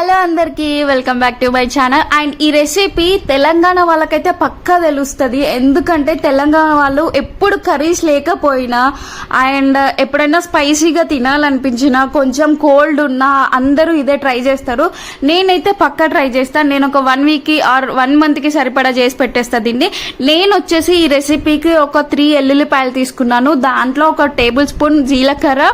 Hello అందరికి welcome back to my channel. And ఈ recipe Telangana వాళ్ళకైతే పక్కా తెలుస్తుంది. ఎందుకంటే తెలంగాణ వాళ్ళు ఎప్పుడు కర్రీస్ లేకపోయినా అండ్ ఎప్పుడైనా స్పైసీగా తినాలనిపించినా కొంచెం కోల్డ్ ఉన్నా అందరూ ఇదే ట్రై చేస్తారు. నేనైతే పక్కా ట్రై చేస్తాను నేను ఒక వన్ వీక్కి ఆర్ వన్ మంత్కి సరిపడా చేసి పెట్టేస్తా దీన్ని. నేను వచ్చేసి ఈ రెసిపీకి ఒక త్రీ ఎల్లుల్లిపాయలు తీసుకున్నాను. దాంట్లో ఒక టేబుల్ స్పూన్ జీలకర్ర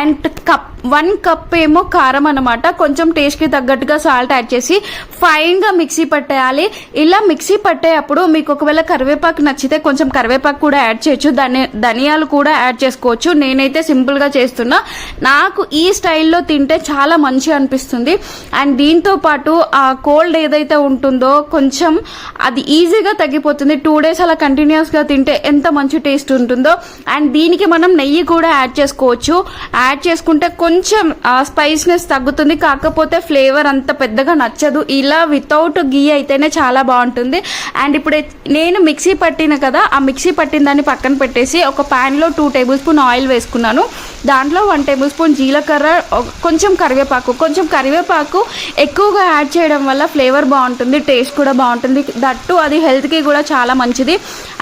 అండ్ కప్ వన్ కప్ ఏమో కారం అనమాట కొంచెం టేస్ట్కి తగ్గట్టుగా సాల్ట్ యాడ్ చేసి ఫైన్గా మిక్సీ పట్టేయాలి. ఇలా మిక్సీ పట్టేటప్పుడు మీకు ఒకవేళ కరివేపాకు నచ్చితే కొంచెం కరివేపాకు కూడా యాడ్ చేయొచ్చు. ధని ధనియాలు కూడా యాడ్ చేసుకోవచ్చు. నేనైతే సింపుల్గా చేస్తున్నా. నాకు ఈ స్టైల్లో తింటే చాలా మంచి అనిపిస్తుంది. అండ్ దీంతో పాటు ఆ కోల్డ్ ఏదైతే ఉంటుందో కొంచెం అది ఈజీగా తగ్గిపోతుంది. టూ డేస్ అలా కంటిన్యూస్గా తింటే ఎంత మంచి టేస్ట్ ఉంటుందో. అండ్ దీనికి మనం నెయ్యి కూడా యాడ్ చేసుకోవచ్చు. యాడ్ చేసుకుంటే కొంచెం కొంచెం స్పైస్నెస్ తగ్గుతుంది. కాకపోతే ఫ్లేవర్ అంత పెద్దగా నచ్చదు. ఇలా వితౌట్ గీ అయితేనే చాలా బాగుంటుంది. అండ్ ఇప్పుడు నేను మిక్సీ పట్టిన కదా ఆ మిక్సీ పట్టిన దాన్ని పక్కన పెట్టేసి ఒక ప్యాన్లో టూ టేబుల్ స్పూన్ ఆయిల్ వేసుకున్నాను. దాంట్లో వన్ టేబుల్ స్పూన్ జీలకర్ర కొంచెం కరివేపాకు కొంచెం కరివేపాకు ఎక్కువగా యాడ్ చేయడం వల్ల ఫ్లేవర్ బాగుంటుంది టేస్ట్ కూడా బాగుంటుంది. దట్టు అది హెల్త్కి కూడా చాలా మంచిది.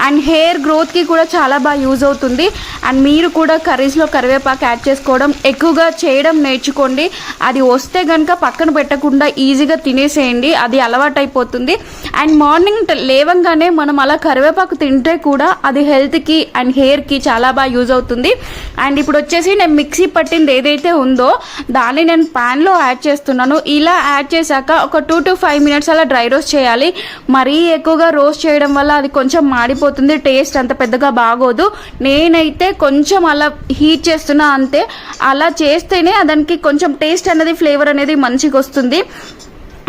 అండ్ హెయిర్ గ్రోత్కి కూడా చాలా బాగా యూజ్ అవుతుంది. అండ్ మీరు కూడా కర్రీస్లో కరివేపాకు యాడ్ చేసుకోవడం ఎక్కువగా చేయడం నేర్చుకోండి. అది వస్తే కనుక పక్కన పెట్టకుండా ఈజీగా తినేసేయండి. అది అలవాటైపోతుంది. అండ్ మార్నింగ్ లేవంగానే మనం అలా కరివేపాకు తింటే కూడా అది హెల్త్కి అండ్ హెయిర్కి చాలా బాగా యూజ్ అవుతుంది. అండ్ ఇప్పుడు వచ్చేసి నేను మిక్సీ పట్టింది ఏదైతే ఉందో దాన్ని నేను ప్యాన్లో యాడ్ చేస్తున్నాను. ఇలా యాడ్ చేశాక ఒక టూ టు ఫైవ్ మినిట్స్ అలా డ్రై రోస్ట్ చేయాలి. మరీ ఎక్కువగా రోస్ట్ చేయడం వల్ల అది కొంచెం మాడిపోతుంది. టేస్ట్ అంత పెద్దగా బాగోదు. నేనైతే కొంచెం అలా హీట్ చేస్తున్నా అంతే. అలా చేస్తే వేస్తేనే దానికి కొంచెం టేస్ట్ అనేది ఫ్లేవర్ అనేది మంచిగా వస్తుంది.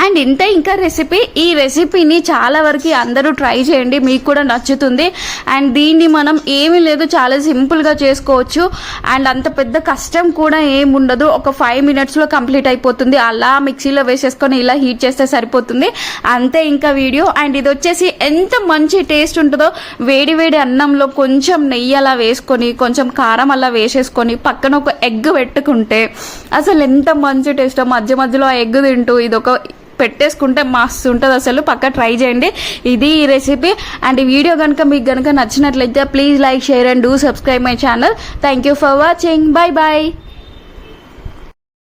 అండ్ ఇంతే ఇంకా రెసిపీ ఈ రెసిపీని చాలా వరకు అందరూ ట్రై చేయండి మీకు కూడా నచ్చుతుంది. అండ్ దీన్ని మనం ఏమీ లేదు చాలా సింపుల్గా చేసుకోవచ్చు. అండ్ అంత పెద్ద కష్టం కూడా ఏమి ఉండదు. ఒక ఫైవ్ మినిట్స్లో కంప్లీట్ అయిపోతుంది. అలా మిక్సీలో వేసేసుకొని ఇలా హీట్ చేస్తే సరిపోతుంది. అంతే ఇంకా వీడియో. అండ్ ఇది వచ్చేసి ఎంత మంచి టేస్ట్ ఉంటుందో వేడి వేడి అన్నంలో కొంచెం నెయ్యి అలా వేసుకొని కొంచెం కారం అలా వేసేసుకొని పక్కన ఒక ఎగ్ పెట్టుకుంటే అసలు ఎంత మంచి టేస్టో. మధ్య మధ్యలో ఆ ఎగ్ తింటూ ఇది ఒక పెట్టేసుకుంటే మస్తు ఉంటుంది అసలు. పక్క ట్రై చేయండి. ఇది ఈ రెసిపీ అండ్ ఈ వీడియో కనుక మీకు కనుక నచ్చినట్లయితే please like share and do subscribe my channel thank you for watching bye bye